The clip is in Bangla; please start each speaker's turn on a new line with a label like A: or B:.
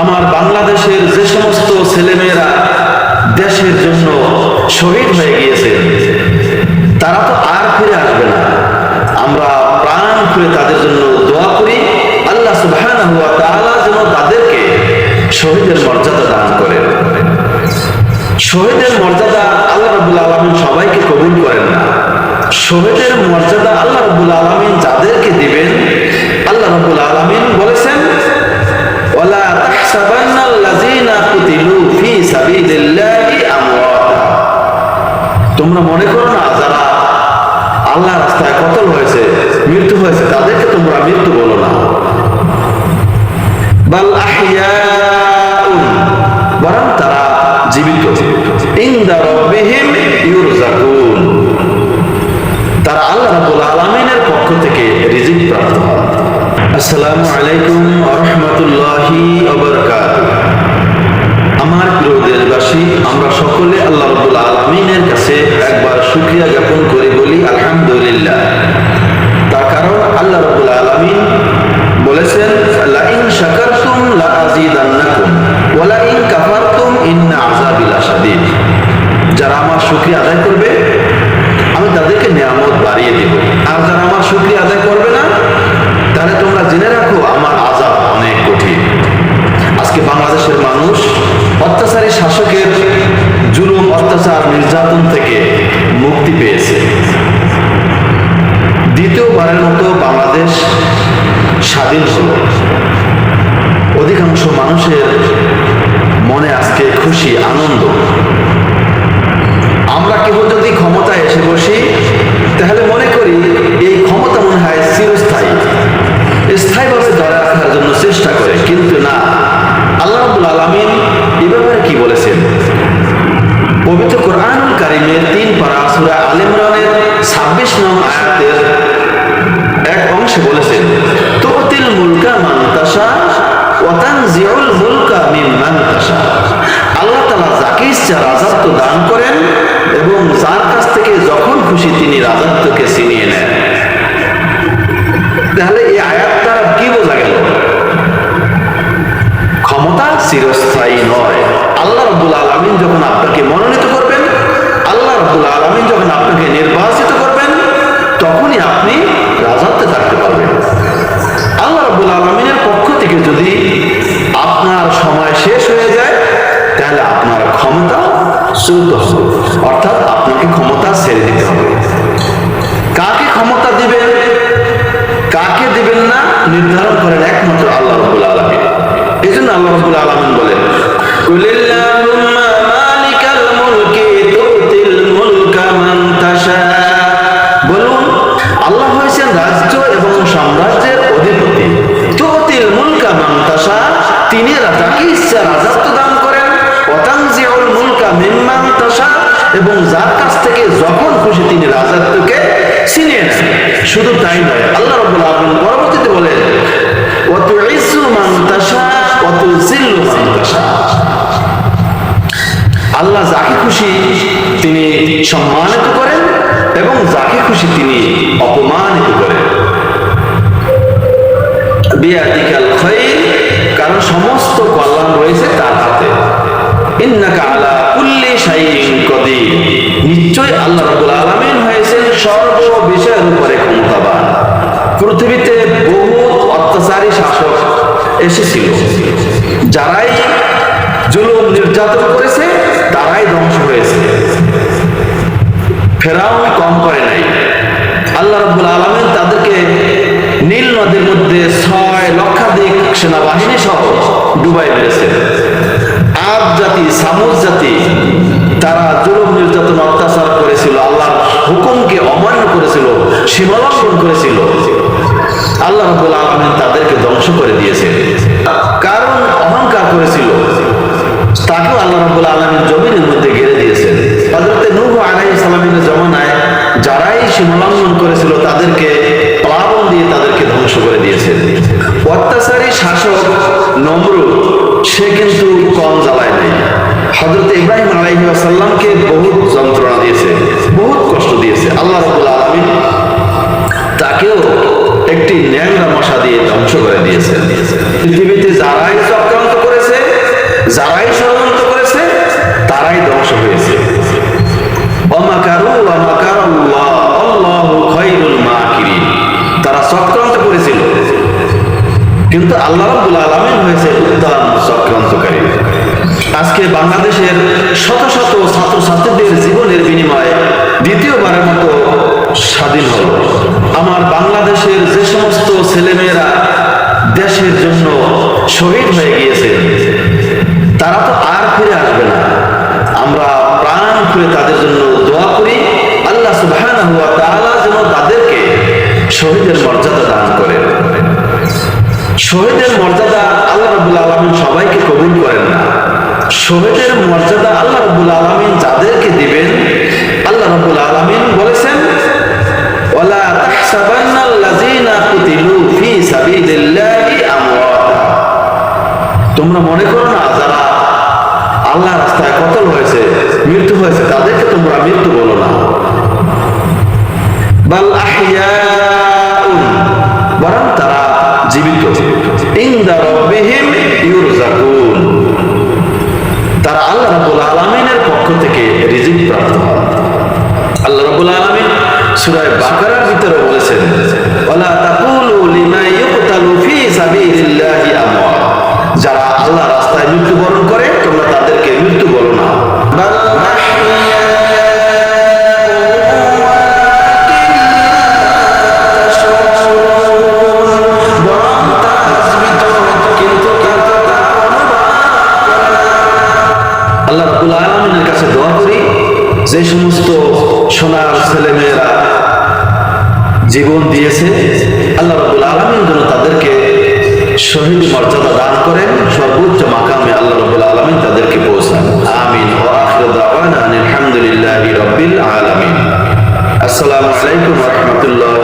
A: আমার বাংলাদেশের যে সমস্ত ছেলেমেয়েরা দেশের জন্য শহীদ হয়ে গিয়েছে, তারা তো আর ফিরে আসবে না। আমরা প্রাণ খুলে তাদের জন্য দোয়া করি, আল্লাহ তাআলা যেন তাদেরকে শহীদের মর্যাদা দান করেন শহীদের মর্যাদা আল্লাহ রাব্বুল আলামিন সবাইকে কবুল করেন না। শহীদের মর্যাদা আল্লাহ রাব্বুল আলামিন যাদেরকে দিবেন, আল্লাহ রাব্বুল আলামিন তোমরা মনে করো না, যারা আল্লাহ রাস্তায় কতল হয়েছে, মৃত্যু হয়েছে, তাদেরকে তোমরা মৃত্যু বলো না। তারা আল্লাহ আলামিনের পক্ষ থেকে রিজিক প্রাপ্ত হয়। আসসালামু আলাইকুম রাহমাতুল্লাহি আমার প্রিয় দেশবাসী, আমরা সকলে আল্লাহ আলামিনের কাছে একবার শুকরিয়া জ্ঞাপন করে বলি আলহামদুলিল্লাহ। তার কারণ আল্লাহ রাব্বুল আলামিন বলেছেন লা ইন শাকারতুম লা আযীদান্নাকুম ওয়া লা ইন কাফারতুম ইন্না যারা আমার শুকরিয়া আদায় করবে, আমি তাদেরকে নিয়ামত বাড়িয়ে দেব। আর যারা আমার শুকরিয়া আদায় তাহলে তোমরা জেনে রাখো, আমার আযাব অনেক কঠিন। আজকে বাংলাদেশের মানুষ অত্যাচারী শাসকের জুলুম, অত্যাচার, নির্যাতন থেকে মুক্তি পেয়েছে। দ্বিতীয়বারের মতো বাংলাদেশ স্বাধীন হল। অধিকাংশ মানুষের মনে আজকে খুশি, আনন্দ। আমরা কেউ পবিত্র কোরআনুল কারিমের তিন পারা সূরা আল ইমরানের 26 নং আয়াতের এক অংশে বলেছেন তুতিল মুলকা মান তানজিউল মুলকা আল্লাহ তাআলা যাকে ইচ্ছা রাজত্ব দান করেন এবং যার কাছ থেকে যখন খুশি তিনি রাজত্বকে ছিনিয়ে নেন। তাহলে এই আয়াত দ্বারা কি বোঝা গেল? ক্ষমতা চিরস্থায়ী নয়। আল্লাহ যখন আপনাকে মনোনীত যখন আপনাকে নির্বাচিত করবেন, তখনই আপনি রাজত্বে থাকতে পারবেন। আল্লাহ আলমিনের পক্ষ থেকে যদি আপনার সময় শেষ হয়ে যায়, তাহলে আপনার ক্ষমতা হবে। অর্থাৎ আপনাকে ক্ষমতা ছেড়ে দিতে হবে। কাকে ক্ষমতা দিবেন, কাকে দিবেন না, নির্ধারণ করেন একমাত্র আল্লাহ রব্বুল এই জন্য আল্লাহ রব্বুল আলমিন বলেন আল্লাহ হয়েছেন রাজ্য এবং সাম্রাজ্যের অধিপতি। তুতিল মুলকা মান তাশা, তিনি যাকে ইচ্ছা রাজত্ব দান করেন। ওয়াতানজিউল মুলকা মিম্মান এবং যার কাছ থেকে যখন খুশি তিনি রাজত্বকে ছিনিয়ে নেন। শুধু তাই নয়, আল্লাহ রাব্বুল আলামিন পরবর্তীতে বলেন ওয়া তুইজ্জু মান তাশা ওয়া মান আল্লাহ যাকে খুশি, তিনি সম্মানিত করেন। এবং যাকে খুশি তিনি অপমানিত করেন। বিয়াদিকাল খায়র কারণ সমস্ত কল্যাণ রয়েছে তার হাতে। ইন্নাকা আলা কুল্লি শাইইন নিশ্চয় আল্লাহ রাব্বুল আলামিন হয়েছেন সর্ব বিষয়ের উপরে ক্ষমতাবান। পৃথিবীতে বহু অত্যাচারী শাসক এসেছিল, যারাই জুলুম নির্যাতন করেছে ফেরাউন কম করে নাই। আল্লাহ রাব্বুল আলামিন তাদেরকে নীল নদীর মধ্যে ছয় লক্ষাধিক সেনাবাহিনী সহ ডুবাই মেরেছে। আদ জাতি, সামুদ জাতি, তারা জুলুম, নির্যাতন, অত্যাচার করেছিল, আল্লাহর হুকুমকে অমান্য করেছিল, সীমালঙ্ঘন করেছিল। আল্লাহ রাব্বুল আলামিন তাদেরকে ধ্বংস করে দিয়েছে। সে কিন্তু কম জ্বালায় নাই। হজরত ইব্রাহিম আলাইহিস সালামকে বহুত যন্ত্রণা দিয়েছে, বহুত কষ্ট দিয়েছে। আল্লাহ তাকেও একটি ন্যাংরা মশা দিয়ে ধ্বংস করে কিন্তু আল্লাহ রাবুল আলমিন হয়েছে উদ্যান চক্রান্তকারী। আজকে বাংলাদেশের শত শত ছাত্রছাত্রীদের জীবনের বিনিময়ে দ্বিতীয়বারের মতো স্বাধীন হল। আমার বাংলাদেশের যে সমস্ত ছেলেমেয়েরা দেশের জন্য শহীদ হয়ে গিয়েছে, তারা তো আর ফিরে আসবে না। আমরা প্রাণ খুলে তাদের জন্য দোয়া করি, আল্লাহ সুবাহ যেন তাদেরকে শহীদের মর্যাদা শহীদের মর্যাদা আল্লাহ রাব্বুল আলামিন সবাইকে কবুল করেন না। শহীদের মর্যাদা আল্লাহ রাব্বুল আলামিন যাদেরকে দিবেন, আল্লাহ রাব্বুল আলামিন বলেছেন তোমরা মনে করো না, যারা আল্লাহ রাস্তায় কতল হয়েছে, মৃত্যু হয়েছে, তাদেরকে তোমরা মৃত্যু বলো না। বাল তারা আল্লাহ রাব্বুল আলামিনের পক্ষ থেকে রিজিক প্রাপ্ত হয়। আল্লাহ রাব্বুল আলামিন সূরা বাকারার রাবুল আলমিনের কাছে দোয়া করি, যে সমস্ত সোনার ছেলেমেয়েরা জীবন দিয়েছে, আল্লাহ রাবুল আলমিন যেন তাদেরকে শহীদ মর্যাদা দান করেন, সর্বোচ্চ মাকামে আল্লাহ রাবুল আলমিন তাদেরকে পৌঁছান। আমিন। ও আখির দাওয়ানা আলহামদুলিল্লাহি রাব্বিল আলামিন। আসসালামু আলাইকুম রাহমাতুল্লাহ